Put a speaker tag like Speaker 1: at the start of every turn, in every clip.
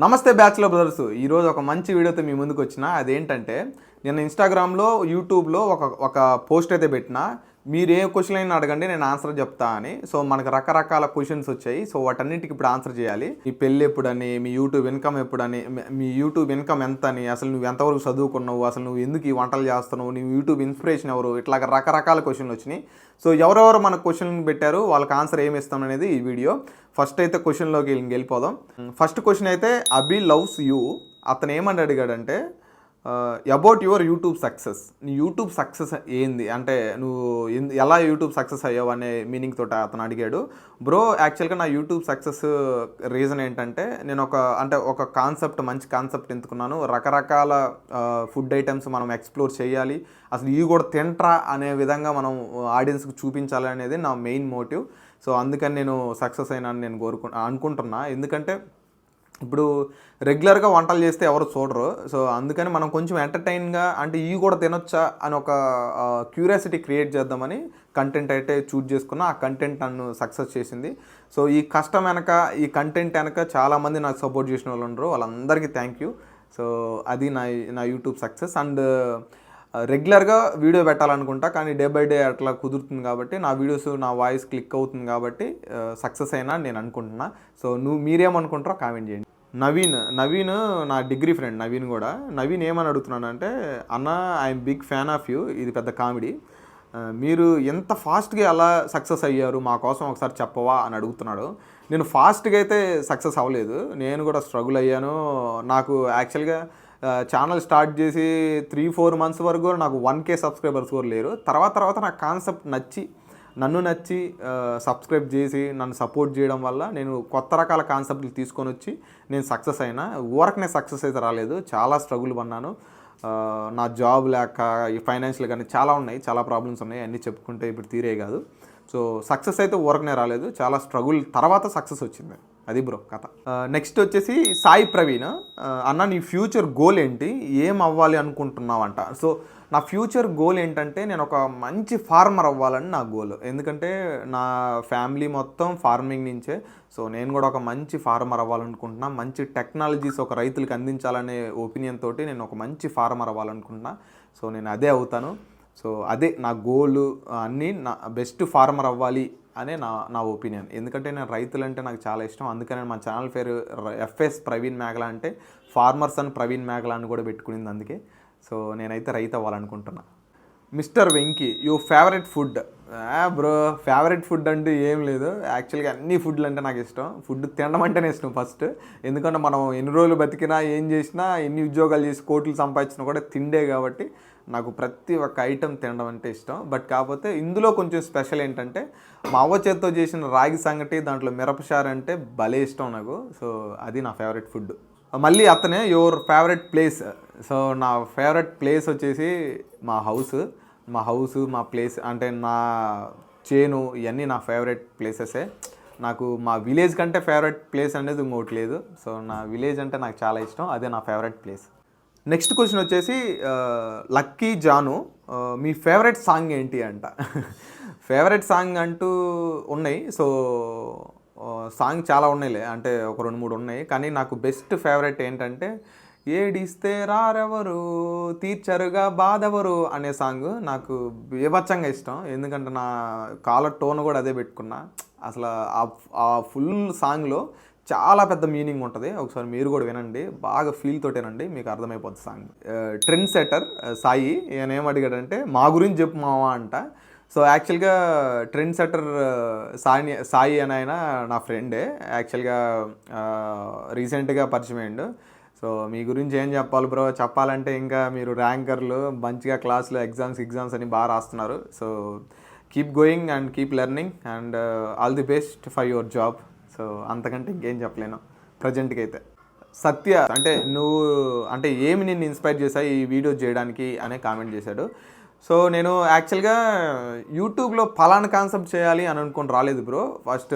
Speaker 1: నమస్తే bachelor brothers. ఈరోజు ఒక మంచి వీడియోతో మీ ముందుకు వచ్చిన అదేంటంటే నేను ఇన్స్టాగ్రామ్లో యూట్యూబ్లో ఒక ఒక పోస్ట్ అయితే పెట్టిన మీరు ఏ క్వశ్చన్ అయినా అడగండి నేను ఆన్సర్ చెప్తా అని. సో మనకు రకరకాల క్వశ్చన్స్ వచ్చాయి. సో వాటన్నిటికి ఇప్పుడు ఆన్సర్ చేయాలి. మీ పెళ్ళి ఎప్పుడని మీ యూట్యూబ్ ఇన్కమ్ ఎప్పుడని మీ- యూట్యూబ్ ఇన్కమ్ ఎంత అని అసలు నువ్వు ఎంతవరకు చదువుకున్నావు అసలు నువ్వు ఎందుకు ఈ వంటలు చేస్తున్నావు నీ యూట్యూబ్ ఇన్స్పిరేషన్ ఎవరు ఇట్లా రకరకాల క్వశ్చన్లు వచ్చినాయి. సో ఎవరెవరు మన క్వశ్చన్ పెట్టారు వాళ్ళకి ఆన్సర్ ఏమి ఇస్తాం అనేది ఈ వీడియో. ఫస్ట్ అయితే క్వశ్చన్లోకి వెళ్ళిపోదాం. Mm, ఫస్ట్ క్వశ్చన్ అయితే అబి లవ్స్ యూ అతను ఏమని అడిగాడంటే అబౌట్ యువర్ యూట్యూబ్ సక్సెస్ నీ యూట్యూబ్ సక్సెస్ ఏంది? అంటే నువ్వు ఎలా యూట్యూబ్ సక్సెస్ అయ్యావు? అనే మీనింగ్ తోట అతను అడిగాడు. బ్రో యాక్చువల్గా నా యూట్యూబ్ సక్సెస్ రీజన్ ఏంటంటే నేను ఒక అంటే ఒక కాన్సెప్ట్ మంచి కాన్సెప్ట్ ఎంచుకున్నాను. రకరకాల ఫుడ్ ఐటమ్స్ మనం ఎక్స్ప్లోర్ చేయాలి. అసలు ఇవి కూడా తింట్రా అనే విధంగా మనం ఆడియన్స్కి చూపించాలి అనేది నా మెయిన్ మోటివ్ సో అందుకని నేను సక్సెస్ అయినా నేను కోరుకు అనుకుంటున్నా. ఎందుకంటే ఇప్పుడు రెగ్యులర్గా వంటలు చేస్తే ఎవరు చూడరు. సో అందుకని మనం కొంచెం ఎంటర్టైన్గా అంటే ఇవి కూడా తినొచ్చా అని ఒక క్యూరియాసిటీ క్రియేట్ చేద్దామని కంటెంట్ అయితే చూజ్ చేసుకున్నా. ఆ కంటెంట్ నన్ను సక్సెస్ చేసింది. సో ఈ కష్టం వెనక ఈ కంటెంట్ వెనక చాలామంది నాకు సపోర్ట్ చేసిన వాళ్ళు ఉన్నారు వాళ్ళందరికీ థ్యాంక్ యూ. సో అది నా నా యూట్యూబ్ సక్సెస్. అండ్ రెగ్యులర్గా వీడియో పెట్టాలనుకుంటా కానీ డే బై డే అట్లా కుదురుతుంది కాబట్టి నా వీడియోస్ నా వాయిస్ క్లిక్ అవుతుంది కాబట్టి సక్సెస్ అయినా అని నేను అనుకుంటున్నా. సో నువ్వు మీరేమనుకుంటారో కామెంట్ చేయండి. నవీన్ నవీన్ నా డిగ్రీ ఫ్రెండ్ నవీన్ కూడా. నవీన్ ఏమని అడుగుతున్నానంటే అన్న I'm big fan of you ఇది పెద్ద కామెడీ. మీరు ఎంత ఫాస్ట్గా ఎలా సక్సెస్ అయ్యారు మా కోసం ఒకసారి చెప్పవా? అని అడుగుతున్నాడు. నేను ఫాస్ట్గా అయితే సక్సెస్ అవ్వలేదు. నేను కూడా స్ట్రగుల్ అయ్యాను. నాకు యాక్చువల్గా ఛానల్ స్టార్ట్ చేసి త్రీ ఫోర్ మంత్స్ వరకు కూడా నాకు వన్ కే సబ్స్క్రైబర్స్ కూడా లేరు. తర్వాత తర్వాత నాకు కాన్సెప్ట్ నచ్చి నన్ను నచ్చి సబ్స్క్రైబ్ చేసి నన్ను సపోర్ట్ చేయడం వల్ల నేను కొత్త రకాల కాన్సెప్ట్లు తీసుకొని వచ్చి నేను సక్సెస్ అయినా ఊరకనే సక్సెస్ అయితే రాలేదు. చాలా స్ట్రగుల్ పన్నాను నా జాబ్ లేక ఈ ఫైనాన్షియల్ కానీ చాలా ఉన్నాయి. చాలా ప్రాబ్లమ్స్ ఉన్నాయి. అన్నీ చెప్పుకుంటే ఇప్పుడు తీరే కాదు. సో సక్సెస్ అయితే ఊరకనే రాలేదు. చాలా స్ట్రగుల్ తర్వాత సక్సెస్ వచ్చింది. అది బ్రో కథ. నెక్స్ట్ వచ్చేసి సాయి ప్రవీణ్. అన్న నీ ఫ్యూచర్ గోల్ ఏంటి? ఏం అవ్వాలి అనుకుంటున్నావంట? సో నా ఫ్యూచర్ గోల్ ఏంటంటే నేను ఒక మంచి ఫార్మర్ అవ్వాలని నా గోల్ ఎందుకంటే నా ఫ్యామిలీ మొత్తం ఫార్మింగ్ నుంచే. సో నేను కూడా ఒక మంచి ఫార్మర్ అవ్వాలనుకుంటున్నా. మంచి టెక్నాలజీస్ ఒక రైతులకు అందించాలనే ఒపీనియన్ తోటి నేను ఒక మంచి ఫార్మర్ అవ్వాలనుకుంటున్నా. సో నేను అదే అవుతాను. సో అదే నా గోల్ అన్నీ నా బెస్ట్ ఫార్మర్ అవ్వాలి అనే నా నా ఒపీనియన్. ఎందుకంటే నేను రైతులంటే నాకు చాలా ఇష్టం. అందుకనే మా ఛానల్ పేరు ఎఫ్ఎస్ ప్రవీణ్ మేఘల అంటే ఫార్మర్స్ అని ప్రవీణ్ మేఘల అని కూడా పెట్టుకునింది అందుకే. సో నేనైతే రైతు అవ్వాలనుకుంటున్నా. Mister Venky you favourite food? Bro favourite food అంటే ఏం లేదు. యాక్చువల్గా అన్ని ఫుడ్లు అంటే నాకు ఇష్టం. ఫుడ్ తినడం అంటేనే ఇష్టం ఫస్ట్. ఎందుకంటే మనం ఎన్ని రోజులు బతికినా ఏం చేసినా ఎన్ని ఉద్యోగాలు చేసి కోట్లు సంపాదించినా కూడా తిండే కాబట్టి నాకు ప్రతి ఒక్క ఐటెం తినడం అంటే ఇష్టం. బట్ కాకపోతే ఇందులో కొంచెం స్పెషల్ ఏంటంటే మా అవ్వ చేత్తో చేసిన రాగి సంగటి దాంట్లో మిరపసారు అంటే భలే ఇష్టం నాకు. సో అది నా ఫేవరెట్ ఫుడ్ మళ్ళీ అతనే యువర్ ఫేవరెట్ ప్లేస్ సో నా ఫేవరెట్ ప్లేస్ వచ్చేసి మా హౌస్ మా హౌస్ మా ప్లేస్ అంటే నా చేను ఇవన్నీ నా ఫేవరెట్ ప్లేసెసే నాకు మా విలేజ్ కంటే ఫేవరెట్ ప్లేస్ అనేది ఇంకోటి లేదు. సో నా విలేజ్ అంటే నాకు చాలా ఇష్టం. అదే నా ఫేవరెట్ ప్లేస్ నెక్స్ట్ క్వశ్చన్ వచ్చేసి లక్కీ జాను మీ ఫేవరెట్ సాంగ్ ఏంటి అంట. ఫేవరెట్ సాంగ్ అంటూ ఉన్నాయి. సో సాంగ్ చాలా ఉన్నాయిలే. అంటే ఒక రెండు మూడు ఉన్నాయి. కానీ నాకు బెస్ట్ ఫేవరెట్ ఏంటంటే ఏడిస్తే రారెవరు తీర్చరుగా బాధెవరు అనే సాంగ్ నాకు బీభత్సంగా ఇష్టం. ఎందుకంటే నా కాలర్ టోన్ కూడా అదే పెట్టుకున్నా. అసలు ఆ ఫుల్ సాంగ్లో చాలా పెద్ద మీనింగ్ ఉంటుంది. ఒకసారి మీరు కూడా వినండి. బాగా ఫీల్ తోటేనండి మీకు అర్థమైపోతుంది సాంగ్ ట్రెండ్ సెటర్ సాయి ఈయన ఏం అడిగాడంటే మా గురించి చెప్పు మావా అంట. సో యాక్చువల్గా ట్రెండ్ సెటర్ సాయి సాయి అని ఆయన నా ఫ్రెండే యాక్చువల్గా రీసెంట్గా పరిచయం అయ్యిండు. సో మీ గురించి ఏం చెప్పాలి బ్రో చెప్పాలంటే ఇంకా మీరు ర్యాంకర్లు మంచిగా క్లాస్లో ఎగ్జామ్స్ ఎగ్జామ్స్ అని బాగా రాస్తున్నారు. So keep going and keep learning and all the best for your job so అంతకంటే ఇంకేం చెప్పలేను. ప్రజెంట్కి అయితే సత్య అంటే నువ్వు అంటే ఏమి నిన్ను ఇన్స్పైర్ చేశాయి ఈ వీడియో చేయడానికి అనే కామెంట్ చేశాడు. సో నేను యాక్చువల్గా యూట్యూబ్లో ఫలానా కాన్సెప్ట్ చేయాలి అని అనుకుని రాలేదు బ్రో. ఫస్ట్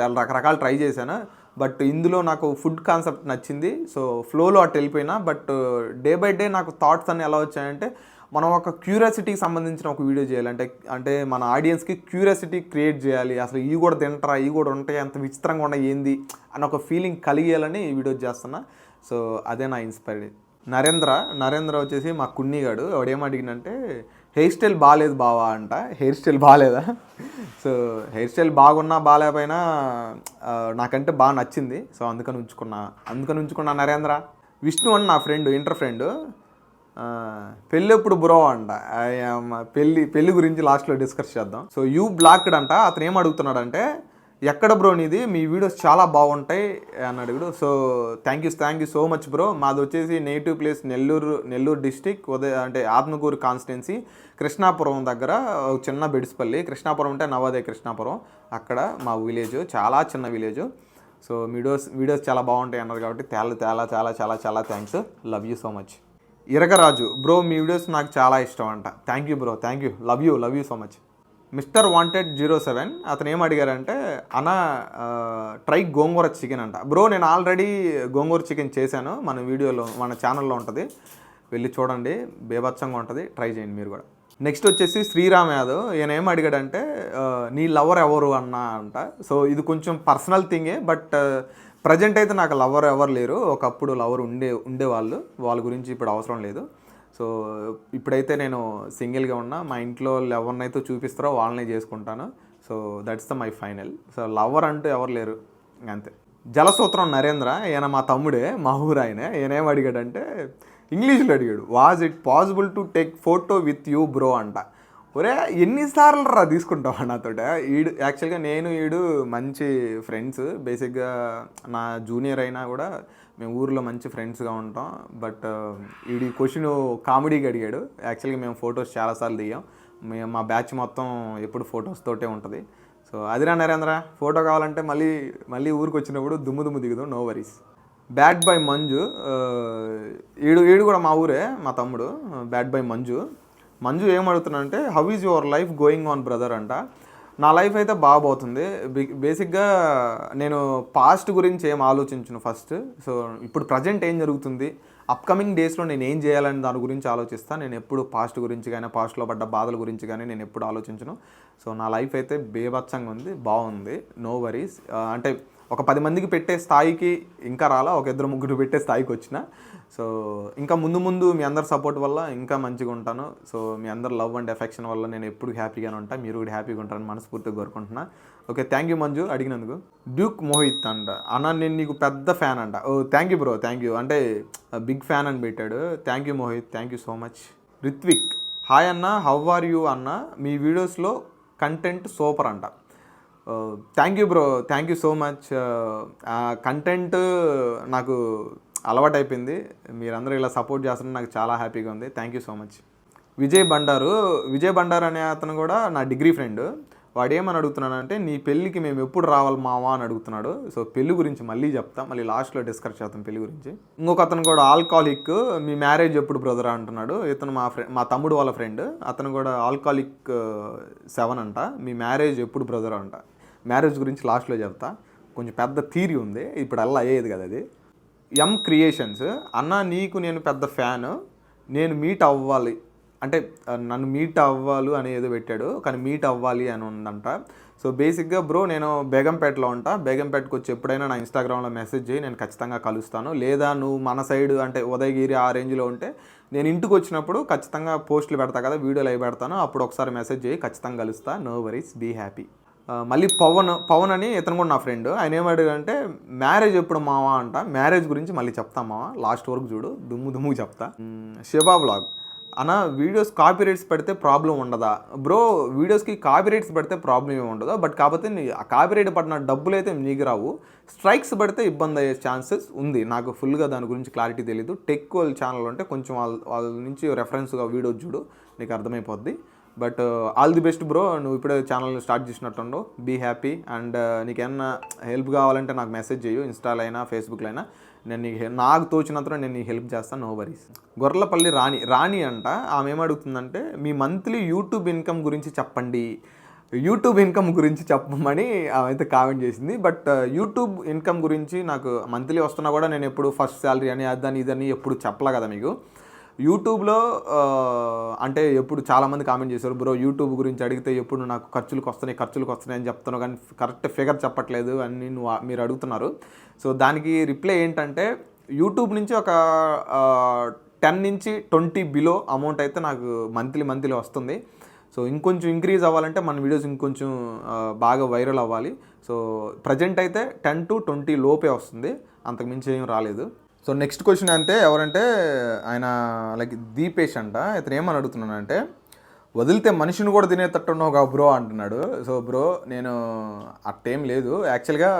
Speaker 1: చాలా రకరకాలు ట్రై చేశాను. బట్ ఇందులో నాకు ఫుడ్ కాన్సెప్ట్ నచ్చింది. సో ఫ్లోలో అటు వెళ్ళిపోయినా. బట్ డే బై డే నాకు థాట్స్ అన్ని ఎలా వచ్చాయంటే మనం ఒక క్యూరియాసిటీకి సంబంధించిన ఒక వీడియో చేయాలి. అంటే అంటే మన ఆడియన్స్కి క్యూరియాసిటీ క్రియేట్ చేయాలి. అసలు ఇవి కూడా తింటారా ఇవి కూడా ఉంటాయి అంత విచిత్రంగా ఉన్నాయి ఏంది అని ఒక ఫీలింగ్ కలిగేయాలని ఈ వీడియో చేస్తున్నా. సో అదే నా ఇన్స్పైర్డ్ నరేంద్ర నరేంద్ర వచ్చేసి మా కున్నిగాడు. వాడు ఏం అడిగినంటే హెయిర్ స్టైల్ బాగాలేదు బావా అంట. హెయిర్ స్టైల్ బాగాలేదా సో హెయిర్ స్టైల్ బాగున్నా బాగాలేకపోయినా నాకంటే బాగా నచ్చింది. సో అందుకని ఉంచుకున్నా. అందుకని ఉంచుకున్నా నరేంద్ర. విష్ణు అని నా ఫ్రెండ్ ఇంటర్ ఫ్రెండ్ పెళ్ళిప్పుడు బ్రో అంట. పెళ్ళి పెళ్ళి గురించి లాస్ట్లో డిస్కస్ చేద్దాం. సో యూ బ్లాక్డ్ అంట. అతను ఏం అడుగుతున్నాడంటే ఎక్కడ బ్రో నీది? మీ వీడియోస్ చాలా బాగుంటాయి అని అడుగుడు. So thank you thank you so much bro మాది వచ్చేసి native place Nellore Nellore district ఉదయ అంటే ఆత్మకూరు కాన్స్టిట్యున్సీ కృష్ణాపురం దగ్గర ఒక చిన్న బెడిసిపల్లి. కృష్ణాపురం అంటే నవోదయ కృష్ణాపురం. అక్కడ మా విలేజ్ చాలా చిన్న విలేజ్ సో వీడియోస్ వీడియోస్ చాలా బాగుంటాయి అన్నారు కాబట్టి తేలా తేలా చాలా చాలా చాలా thanks love you so much Iragaraju bro me videos నాకు చాలా ఇష్టం అంట thank you bro thank you love you love you so much mister wanted zero seven అతను ఏం అడిగారంటే అన్న ట్రై గోంగూర చికెన్ అంట. బ్రో నేను ఆల్రెడీ గోంగూర చికెన్ చేశాను. మన వీడియోలో మన ఛానల్లో ఉంటుంది. వెళ్ళి చూడండి. బేభత్సంగా ఉంటుంది. ట్రై చేయండి మీరు కూడా. నెక్స్ట్ వచ్చేసి శ్రీరామ్ యాదవ్. ఈయన ఏం అడిగాడంటే నీ లవర్ ఎవరు అన్న? అంట. సో ఇది కొంచెం పర్సనల్ థింగే బట్ ప్రజెంట్ అయితే నాకు లవర్ ఎవరు లేరు. ఒకప్పుడు లవర్ ఉండే ఉండేవాళ్ళు. వాళ్ళ గురించి ఇప్పుడు అవసరం లేదు. సో ఇప్పుడైతే నేను సింగిల్గా ఉన్నా. మా ఇంట్లో వాళ్ళు ఎవరినైతే చూపిస్తారో వాళ్ళనే చేసుకుంటాను. So that's the my final so lover అంటూ ఎవరు లేరు. అంతే. జలసూత్రం నరేంద్ర. ఈయన మా తమ్ముడే మా ఊరు ఆయన. ఈయనేం అడిగాడంటే ఇంగ్లీష్లో అడిగాడు was it possible to take photo with you bro అంట. ఒరే ఎన్నిసార్లు రా తీసుకుంటావా నాతోట? ఈడు యాక్చువల్గా నేను ఈడు మంచి ఫ్రెండ్స్ బేసిక్గా నా జూనియర్ అయినా కూడా మేము ఊర్లో మంచి ఫ్రెండ్స్గా ఉంటాం. బట్ ఈడి క్వశ్చన్ కామెడీకి అడిగాడు. యాక్చువల్గా మేము ఫొటోస్ చాలాసార్లు దిగాం. మేము మా బ్యాచ్ మొత్తం ఎప్పుడు ఫొటోస్ తోటే ఉంటుంది. సో అదిరా నరేంద్ర ఫోటో కావాలంటే మళ్ళీ మళ్ళీ ఊరికి వచ్చినప్పుడు దుమ్ము దుమ్ము దిగుదాం no worries bad bye Manju uh, ఈడు ఈడు కూడా మా ఊరే మా తమ్ముడు. Bad bye Manju. మంజు ఏం అడుగుతున్నాడంటే how is your life going on brother అంట. నా లైఫ్ అయితే బాగపోతుంది బి- బేసిక్గా నేను పాస్ట్ గురించి ఏం ఆలోచించను ఫస్ట్ సో ఇప్పుడు ప్రజెంట్ ఏం జరుగుతుంది? అప్కమింగ్ డేస్లో నేను ఏం చేయాలని దాని గురించి ఆలోచిస్తాను నేను ఎప్పుడు పాస్ట్ గురించి కానీ పాస్ట్లో పడ్డ బాధల గురించి కానీ నేను ఎప్పుడు ఆలోచించను. సో నా లైఫ్ అయితే బేభత్సంగా ఉంది బాగుంది. నో వరీస్ uh, అంటే ఒక పది మందికి పెట్టే స్థాయికి ఇంకా రాలా ఒక ఇద్దరు ముగ్గురు పెట్టే స్థాయికి వచ్చిన. సో ఇంకా ముందు ముందు మీ అందరి సపోర్ట్ వల్ల ఇంకా మంచిగా ఉంటాను. సో మీ అందరి లవ్ అండ్ ఎఫెక్షన్ వల్ల నేను ఎప్పుడు హ్యాపీగానే ఉంటాను మీరు కూడా హ్యాపీగా ఉంటారని మనస్ఫూర్తిగా కోరుకుంటున్నా. ఓకే థ్యాంక్ యూ మంజు అడిగినందుకు. డ్యూక్ మోహిత్ అంట. అన్న నేను నీకు పెద్ద ఫ్యాన్ అంట. ఓ thank you bro thank you అంటే బిగ్ ఫ్యాన్ అని పెట్టాడు. Thank you Mohit thank you so much Ritvik hi అన్న హౌ ఆర్ యూ అన్న? మీ వీడియోస్లో కంటెంట్ సూపర్ అంట. Thank you bro thank you so much content నాకు అలవాటు అయిపోయింది మీరందరూ ఇలా సపోర్ట్ చేస్తున్నారు నాకు చాలా హ్యాపీగా ఉంది. Thank you so much Vijay Bandaru Vijay Bandaru అనే అతను కూడా నా డిగ్రీ ఫ్రెండ్. వాడు ఏమని అడుగుతున్నాడంటే నీ పెళ్ళికి మేము ఎప్పుడు రావాలి మావా? అని అడుగుతున్నాడు. సో పెళ్ళి గురించి మళ్ళీ చెప్తా మళ్ళీ లాస్ట్లో డిస్కస్ చేస్తాం పెళ్ళి గురించి. ఇంకొక అతను కూడా ఆల్కాలిక్ మీ మ్యారేజ్ ఎప్పుడు బ్రదర్? అంటున్నాడు. ఇతను మా ఫ్రెండ్ మా తమ్ముడు వాళ్ళ ఫ్రెండ్. అతను కూడా ఆల్కాలిక్ సెవెన్ అంట. మీ మ్యారేజ్ ఎప్పుడు బ్రదర్? అంట. మ్యారేజ్ గురించి లాస్ట్లో చెప్తా. కొంచెం పెద్ద థీరీ ఉంది. ఇప్పుడు అలా అయ్యేది కదా అది. ఎం క్రియేషన్స్ అన్న నీకు నేను పెద్ద ఫ్యాన్. నేను మీట్ అవ్వాలి. అంటే నన్ను మీట్ అవ్వాలి అని ఏదో పెట్టాడు. కానీ మీట్ అవ్వాలి అని ఉందంట. సో బేసిక్గా బ్రో నేను బేగంపేటలో ఉంటా. బేగంపేటకు వచ్చి ఎప్పుడైనా నా ఇన్స్టాగ్రామ్లో మెసేజ్ చేయి. నేను ఖచ్చితంగా కలుస్తాను. లేదా నువ్వు మన సైడ్ అంటే ఉదయగిరి ఆ రేంజ్లో ఉంటే నేను ఇంటికి వచ్చినప్పుడు ఖచ్చితంగా పోస్టులు పెడతా కదా వీడియోలు అవి పెడతాను. అప్పుడు ఒకసారి మెసేజ్ చేయి. ఖచ్చితంగా కలుస్తా. No worries. Be happy. మళ్ళీ పవన్ పవన్ అని ఇతను కూడా నా ఫ్రెండ్ ఆయన ఏమడిగాడంటే మ్యారేజ్ ఎప్పుడు మావా? అంట. మ్యారేజ్ గురించి మళ్ళీ చెప్తా మావా. లాస్ట్ వరకు చూడు. దుమ్ము దుమ్ము చెప్తా. శివా బ్లాగ్ అన్న వీడియోస్ కాపీ రేట్స్ పెడితే ప్రాబ్లం ఉండదా? బ్రో వీడియోస్కి కాపీ రేట్స్ పెడితే ప్రాబ్లం ఏమి ఉండదు. బట్ కాకపోతే నీ ఆ కాపీ రేట్ పడిన డబ్బులు అయితే నీకు రావు. స్ట్రైక్స్ పడితే ఇబ్బంది అయ్యే ఛాన్సెస్ ఉంది. నాకు ఫుల్గా దాని గురించి క్లారిటీ తెలియదు టెక్ వాళ్ళ ఛానల్ ఉంటే కొంచెం వాళ్ళ వాళ్ళ నుంచి రెఫరెన్స్గా వీడియో చూడు. నీకు అర్థమైపోద్ది. But all the best bro. నువ్వు ఇప్పుడే ఛానల్ స్టార్ట్ చేసినట్టుండు. బీ హ్యాపీ అండ్ నీకేమన్నా హెల్ప్ కావాలంటే నాకు మెసేజ్ చేయు ఇన్స్టాలో అయినా ఫేస్బుక్లో అయినా. నేను నీకు నాకు తోచినంత నేను నీకు హెల్ప్ చేస్తాను నో వరీస్ గొర్రెలపల్లి రాణి రాణి అంట ఆమె ఏమడుగుతుందంటే మీ మంత్లీ యూట్యూబ్ ఇన్కమ్ గురించి చెప్పండి. యూట్యూబ్ ఇన్కమ్ గురించి చెప్పమని ఆమె కామెంట్ చేసింది. బట్ uh, యూట్యూబ్ ఇన్కమ్ గురించి నాకు మంత్లీ వస్తున్నా కూడా నేను ఎప్పుడు ఫస్ట్ శాలరీ అని అదని ఇదని ఎప్పుడు చెప్పలే కదా మీకు. యూట్యూబ్లో అంటే ఎప్పుడు చాలామంది కామెంట్ చేశారు బ్రో యూట్యూబ్ గురించి అడిగితే ఎప్పుడు నాకు ఖర్చులకు వస్తున్నాయి ఖర్చులకు వస్తున్నాయి అని చెప్తున్నావు కానీ కరెక్ట్ ఫిగర్ చెప్పట్లేదు అని నువ్వు మీరు అడుగుతున్నారు. సో దానికి రిప్లై ఏంటంటే యూట్యూబ్ నుంచి ఒక టెన్ నుంచి ట్వంటీ బిలో అమౌంట్ అయితే నాకు మంత్లీ మంత్లీ వస్తుంది. సో ఇంకొంచెం ఇంక్రీజ్ అవ్వాలంటే మన వీడియోస్ ఇంకొంచెం బాగా వైరల్ అవ్వాలి. సో ప్రజెంట్ అయితే టెన్ టు ట్వంటీ లోపే వస్తుంది. అంతకు మించి ఏం రాలేదు. సో నెక్స్ట్ క్వశ్చన్ అంటే ఎవరంటే ఆయన లైక్ దీపేష్ అంట. ఇతను ఏమని అడుగుతున్నానంటే వదిలితే మనిషిని కూడా తినేటట్టున్నావు కా బ్రో అంటున్నాడు. సో బ్రో నేను అట్టేం లేదు. యాక్చువల్గా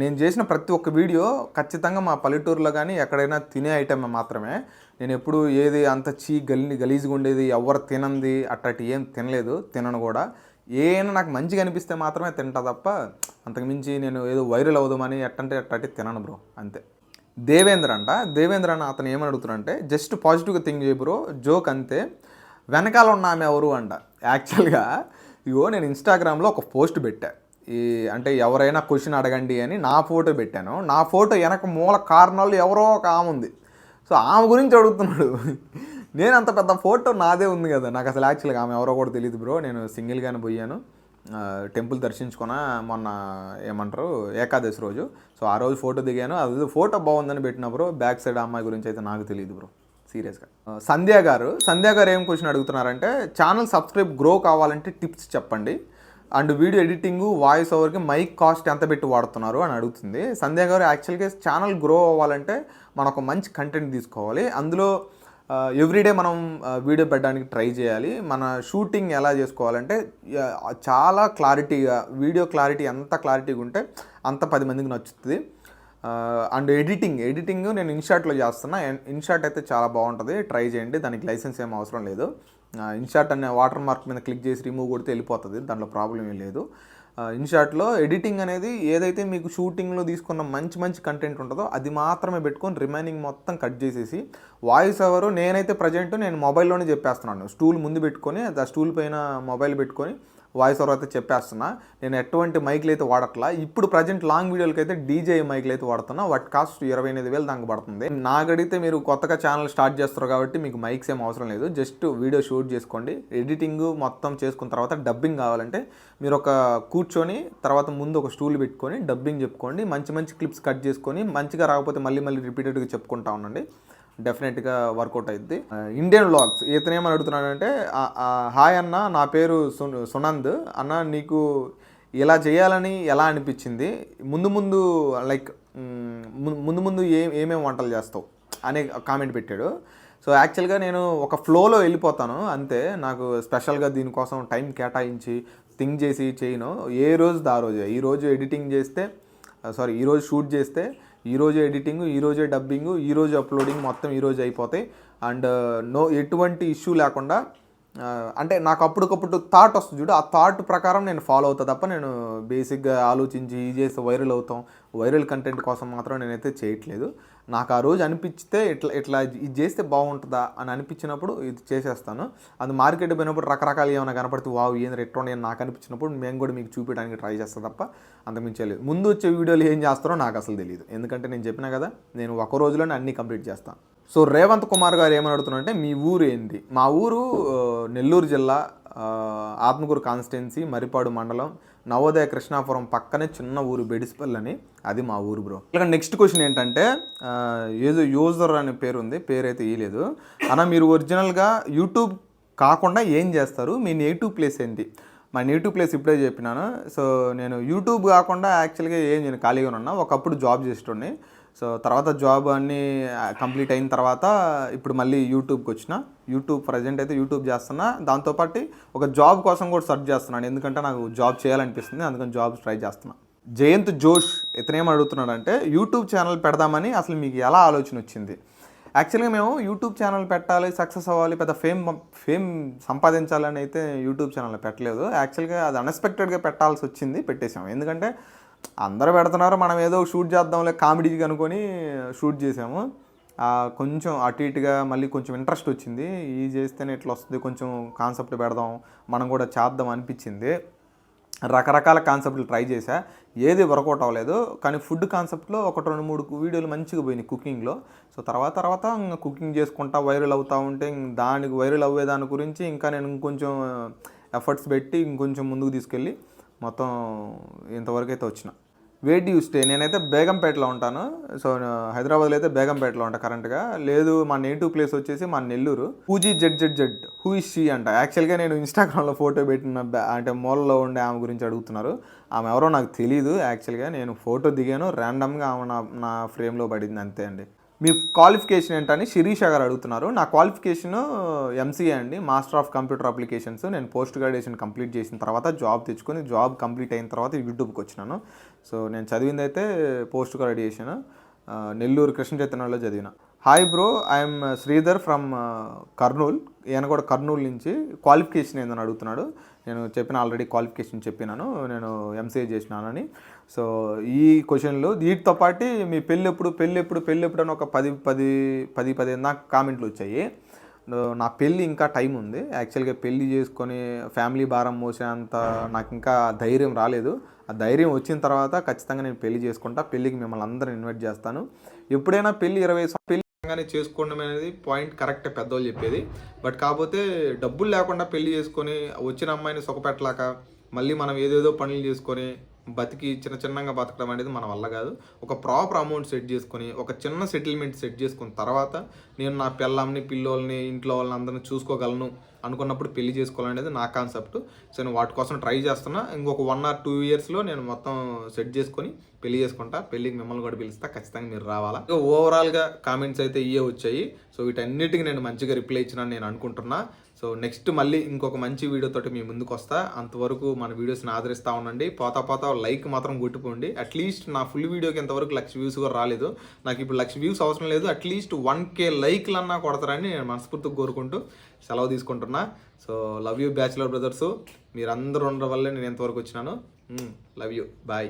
Speaker 1: నేను చేసిన ప్రతి ఒక్క వీడియో ఖచ్చితంగా మా పల్లెటూరులో కానీ ఎక్కడైనా తినే ఐటమ్ మాత్రమే. నేను ఎప్పుడు ఏది అంత చీ గలి గలీజ్గా ఉండేది ఎవరు తినంది అట్టటి ఏం తినలేదు తినను కూడా. ఏమైనా నాకు మంచిగా అనిపిస్తే మాత్రమే తింటా తప్ప అంతకుమించి నేను ఏదో వైరల్ అవుదామని ఎట్టంటే అట్టటి తినను బ్రో అంతే. దేవేంద్ర అంట. దేవేంద్ర అన్న అతను ఏమని అడుగుతున్నాడంటే జస్ట్ పాజిటివ్గా థింక్ చేయ బ్రో జోక్ అంతే. వెనకాల ఉన్న ఆమె ఎవరు అంట. యాక్చువల్గా ఇగో నేను ఇన్స్టాగ్రామ్లో ఒక పోస్ట్ పెట్టా. ఈ అంటే ఎవరైనా క్వశ్చన్ అడగండి అని నా ఫోటో పెట్టాను. నా ఫోటో వెనక మూల కారణాలు ఎవరో ఒక ఆమె ఉంది. సో ఆమె గురించి అడుగుతున్నాడు. నేను అంత పెద్ద ఫోటో నాదే ఉంది కదా. నాకు అసలు యాక్చువల్గా ఆమె ఎవరో కూడా తెలియదు బ్రో. నేను సింగిల్గానే పోయాను. టెంపుల్ దర్శించుకున్న మొన్న ఏమంటారు ఏకాదశి రోజు. సో ఆ రోజు ఫోటో దిగాను. అది ఫోటో బాగుందని పెట్టిన బ్రో బ్యాక్ సైడ్ అమ్మాయి గురించి అయితే నాకు తెలియదు బ్రో సీరియస్గా. సంధ్యా గారు సంధ్యా గారు ఏం క్వశ్చన్ అడుగుతున్నారంటే ఛానల్ సబ్స్క్రైబ్ గ్రో కావాలంటే టిప్స్ చెప్పండి. అండ్ వీడియో ఎడిటింగ్ వాయిస్ ఓవర్కి మైక్ కాస్ట్ ఎంత పెట్టి వాడుతున్నారు అని అడుగుతుంది. సంధ్యా గారు యాక్చువల్గా ఛానల్ గ్రో అవ్వాలంటే మనకు మంచి కంటెంట్ తీసుకోవాలి. అందులో ఎవ్రీడే మనం వీడియో పెట్టడానికి ట్రై చేయాలి. మన షూటింగ్ ఎలా చేసుకోవాలంటే చాలా క్లారిటీగా వీడియో క్లారిటీ ఎంత క్లారిటీగా ఉంటే అంత పది మందికి నచ్చుతుంది. అండ్ ఎడిటింగ్ ఎడిటింగ్ నేను ఇన్షాట్లో చేస్తున్నా. ఇన్షాట్ అయితే చాలా బాగుంటుంది. ట్రై చేయండి. దానికి లైసెన్స్ ఏం అవసరం లేదు. ఇన్షాట్ అనే వాటర్ మార్క్ మీద క్లిక్ చేసి రిమూవ్ కొడితే వెళ్ళిపోతుంది. దాంట్లో ప్రాబ్లం ఏం లేదు. ఇన్షాట్లో ఎడిటింగ్ అనేది ఏదైతే మీకు షూటింగ్లో తీసుకున్న మంచి మంచి కంటెంట్ ఉంటుందో అది మాత్రమే పెట్టుకొని రిమైనింగ్ మొత్తం కట్ చేసేసి వాయిస్ ఎవరు నేనైతే ప్రజెంట్ నేను మొబైల్లోనే చెప్పేస్తున్నాను. స్టూల్ ముందు పెట్టుకొని ఆ స్టూల్ పైన మొబైల్ పెట్టుకొని వాయిస్ ఓవర్ అయితే చెప్పేస్తున్నా. నేను ఎటువంటి మైక్లు అయితే వాడట్లా. ఇప్పుడు ప్రజెంట్ లాంగ్ వీడియోలకి అయితే డీజే మైక్లు అయితే వాడుతున్నా. వాటి కాస్ట్ ఇరవై ఎనిమిది వేలు దాకా పడుతుంది. నాగడితే మీరు కొత్తగా ఛానల్ స్టార్ట్ చేస్తారు కాబట్టి మీకు మైక్స్ ఏం అవసరం లేదు. జస్ట్ వీడియో షూట్ చేసుకోండి. ఎడిటింగ్ మొత్తం చేసుకున్న తర్వాత డబ్బింగ్ కావాలంటే మీరు ఒక కూర్చొని తర్వాత ముందు ఒక స్టూల్ పెట్టుకొని డబ్బింగ్ చెప్పుకోండి. మంచి మంచి క్లిప్స్ కట్ చేసుకొని మంచిగా రాకపోతే మళ్ళీ మళ్ళీ రిపీటెడ్గా చెప్పుకుంటా ఉండండి. డెఫినెట్గా వర్కౌట్ అవుద్ది ఇండియన్ వ్లాగ్స్ ఇతను ఏమని అడుగుతున్నాడంటే హాయ్ అన్న నా పేరు సు- సునంద్ అన్న నీకు ఇలా చేయాలని ఎలా అనిపించింది? ముందు ముందు లైక్ ముందు ముందు ఏ ఏమేమి వంటలు చేస్తావు అనే కామెంట్ పెట్టాడు. సో యాక్చువల్గా నేను ఒక ఫ్లోలో వెళ్ళిపోతాను అంతే. నాకు స్పెషల్గా దీనికోసం టైం కేటాయించి థింక్ చేసి చేయను. ఏ రోజు దా రోజు. ఈ రోజు ఎడిటింగ్ చేస్తే సారీ ఈరోజు షూట్ చేస్తే ఈరోజు ఎడిటింగ్ ఈరోజే డబ్బింగ్ ఈరోజు అప్లోడింగ్ మొత్తం ఈరోజు అయిపోతాయి. అండ్ uh, నో ఎటువంటి ఇష్యూ లేకుండా uh, అంటే నాకు అప్పటికప్పుడు థాట్ వస్తుంది చూడు. ఆ థాట్ ప్రకారం నేను ఫాలో అవుతా తప్ప నేను బేసిక్గా ఆలోచించి ఇది చేస్తే వైరల్ అవుతాం. వైరల్ కంటెంట్ కోసం మాత్రం నేనైతే చేయట్లేదు. నాకు ఆ రోజు అనిపిస్తే ఇట్లా ఇట్లా ఇది చేస్తే బాగుంటుందా అని అనిపించినప్పుడు ఇది చేసేస్తాను. అది మార్కెట్ పోయినప్పుడు రకరకాలు ఏమైనా కనపడితే వావ్ ఏంది ఎట్లా అని నాకు అనిపించినప్పుడు మేము కూడా మీకు చూపించడానికి ట్రై చేస్తా తప్ప అంతమించలేదు ముందు వచ్చే వీడియోలు ఏం చేస్తారో నాకు అసలు తెలియదు ఎందుకంటే నేను చెప్పినా కదా నేను ఒక రోజులోనే అన్నీ కంప్లీట్ చేస్తాను సో రేవంత్ కుమార్ గారు ఏమని అడుగుతున్నారంటే మీ ఊరు ఏంటి మా ఊరు నెల్లూరు జిల్లా ఆత్మకూరు కాన్స్టిట్యున్సీ మరిపాడు మండలం నవోదయ కృష్ణాపురం పక్కనే చిన్న ఊరు బెడిసిపల్లి అని అది మా ఊరు బ్రో. ఇక నెక్స్ట్ క్వశ్చన్ ఏంటంటే ఏదో యూజర్ అనే పేరు ఉంది పేరు అయితే ఇయలేదు అన్న మీరు ఒరిజినల్గా యూట్యూబ్ కాకుండా ఏం చేస్తారు? మీ నేటివ్ ప్లేస్ ఏంటి? మా నేటివ్ ప్లేస్ ఇప్పుడే చెప్పినాను. సో నేను యూట్యూబ్ కాకుండా యాక్చువల్గా ఏం నేను ఖాళీగా ఉన్నా. ఒకప్పుడు జాబ్ చేసేటోడిని. సో తర్వాత జాబ్ అన్నీ కంప్లీట్ అయిన తర్వాత ఇప్పుడు మళ్ళీ యూట్యూబ్కి వచ్చిన. యూట్యూబ్ ప్రజెంట్ అయితే యూట్యూబ్ చేస్తున్నా. దాంతోపాటు ఒక జాబ్ కోసం కూడా సెర్చ్ చేస్తున్నాను. ఎందుకంటే నాకు జాబ్ చేయాలనిపిస్తుంది. అందుకని జాబ్ ట్రై చేస్తున్నా. జయంత్ జోష్ ఇతనేం అడుగుతున్నాడంటే యూట్యూబ్ ఛానల్ పెడదామని అసలు మీకు ఎలా ఆలోచన వచ్చింది? యాక్చువల్గా మేము యూట్యూబ్ ఛానల్ పెట్టాలి సక్సెస్ అవ్వాలి పెద్ద ఫేమ్ ఫేమ్ సంపాదించాలని అయితే యూట్యూబ్ ఛానల్ పెట్టలేదు. యాక్చువల్గా అది అన్ఎక్స్పెక్టెడ్గా పెట్టాల్సి వచ్చింది పెట్టేసాం ఎందుకంటే అందరూ పెడుతున్నారు మనం ఏదో షూట్ చేద్దాంలే కామెడీ అనుకొని షూట్ చేసాము. కొంచెం అటు ఇటుగా మళ్ళీ కొంచెం ఇంట్రెస్ట్ వచ్చింది. ఇది చేస్తేనే ఇట్లా వస్తుంది కొంచెం కాన్సెప్ట్ పెడదాం మనం కూడా చేద్దాం అనిపించింది. రకరకాల కాన్సెప్ట్లు ట్రై చేశా. ఏది వర్కౌట్ అవ్వలేదు కానీ ఫుడ్ కాన్సెప్ట్లో ఒక రెండు మూడు వీడియోలు మంచిగా పోయినాయి కుకింగ్లో సో తర్వాత తర్వాత ఇంకా కుకింగ్ చేసుకుంటా వైరల్ అవుతూ ఉంటే దానికి వైరల్ అవ్వే దాని గురించి ఇంకా నేను ఇంకొంచెం ఎఫర్ట్స్ పెట్టి ఇంకొంచెం ముందుకు తీసుకెళ్ళి మొత్తం ఇంతవరకు అయితే వచ్చిన. వెయిట్ యూ స్టే నేనైతే బేగంపేటలో ఉంటాను. సో హైదరాబాద్లో అయితే బేగంపేటలో ఉంటాను కరెంట్గా. లేదు మా నేటివ్ ప్లేస్ వచ్చేసి మా Nellore. Pooji Z Z Z who is she అంట. యాక్చువల్గా నేను ఇన్స్టాగ్రామ్లో ఫోటో పెట్టిన అంటే మూలలో ఉండే ఆమె గురించి అడుగుతున్నారు. ఆమె ఎవరో నాకు తెలియదు యాక్చువల్గా నేను ఫోటో దిగాను. ర్యాండమ్గా ఆమె నా నా ఫ్రేమ్లో పడింది అంతే అండి. మీ క్వాలిఫికేషన్ ఏంటని శిరీష గారు అడుగుతున్నారు. నా క్వాలిఫికేషన్ ఎంసీఏ అండి. మాస్టర్ ఆఫ్ కంప్యూటర్ అప్లికేషన్స్ నేను పోస్ట్ గ్రాడ్యుయేషన్ కంప్లీట్ చేసిన తర్వాత జాబ్ తెచ్చుకొని జాబ్ కంప్లీట్ అయిన తర్వాత యూట్యూబ్కి వచ్చినాను. సో నేను చదివింది అయితే పోస్ట్ గ్రాడ్యుయేషన్ నెల్లూరు కృష్ణ చైతన్యలో చదివిన. Hi bro I'm Sridhar from Kurnool ఈయన కూడా కర్నూలు నుంచి క్వాలిఫికేషన్ ఏందని అడుగుతున్నాడు. నేను చెప్పిన ఆల్రెడీ క్వాలిఫికేషన్ చెప్పినాను. నేను ఎంసీఏ చేసినానని. సో ఈ క్వశ్చన్లు వీటితో పాటు మీ పెళ్ళి ఎప్పుడు పెళ్ళి ఎప్పుడు పెళ్ళి ఎప్పుడు అని ఒక పది పది పది పదిహేను నాకు కామెంట్లు వచ్చాయి. నా పెళ్ళి ఇంకా టైం ఉంది. యాక్చువల్గా పెళ్ళి చేసుకొని ఫ్యామిలీ భారం మోసేంత నాకు ఇంకా ధైర్యం రాలేదు. ఆ ధైర్యం వచ్చిన తర్వాత ఖచ్చితంగా నేను పెళ్ళి చేసుకుంటా. పెళ్ళికి మిమ్మల్ని అందరిని ఇన్వైట్ చేస్తాను. ఎప్పుడైనా పెళ్ళి ఇరవై సం- చేసుకోవడం అనేది పాయింట్ కరెక్ట్ పెద్దోళ్ళు చెప్పేది. బట్ కాకపోతే డబ్బులు లేకుండా పెళ్ళి చేసుకొని వచ్చిన అమ్మాయిని సొకపెట్టలేక మళ్ళీ మనం ఏదేదో పనులు చేసుకొని బతికి చిన్న చిన్నగా బతకడం అనేది మన వల్ల కాదు. ఒక ప్రాపర్ అమౌంట్ సెట్ చేసుకొని ఒక చిన్న సెటిల్మెంట్ సెట్ చేసుకున్న తర్వాత నేను నా పిల్లల్ని పిల్లోల్ని ఇంట్లో వాళ్ళని అందరిని చూసుకోగలను అనుకున్నప్పుడు పెళ్ళి చేసుకోవాలనేది నా కాన్సెప్ట్ సో నేను వాటి కోసం ట్రై చేస్తున్నా. ఇంకొక వన్ ఆర్ టూ ఇయర్స్లో నేను మొత్తం సెట్ చేసుకొని పెళ్ళి చేసుకుంటా. పెళ్ళికి మిమ్మల్ని కూడా పిలుస్తా. ఖచ్చితంగా మీరు రావాలా? ఓవరాల్గా కామెంట్స్ అయితే ఇవే వచ్చాయి. సో వీటన్నిటికీ నేను మంచిగా రిప్లై ఇచ్చినా నేను అనుకుంటున్నా. సో నెక్స్ట్ మళ్ళీ ఇంకొక మంచి వీడియోతోటి మీ ముందుకు వస్తా. అంతవరకు మన వీడియోస్ని ఆదరిస్తూ ఉండండి. పోతా పోతా లైక్ మాత్రం కొట్టుకోండి. అట్లీస్ట్ నా ఫుల్ వీడియోకి ఇంతవరకు లక్ష వ్యూస్ కూడా రాలేదు. నాకు ఇప్పుడు లక్ష వ్యూస్ అవసరం లేదు. అట్లీస్ట్ వన్ కే లైక్లు అన్నా కొడతారని నేను మనస్ఫూర్తిగా కోరుకుంటూ సెలవు తీసుకుంటున్నా. So love you bachelor brothers మీరందరూ ఉండడం వల్లే నేను ఎంతవరకు వచ్చినాను. Love you bye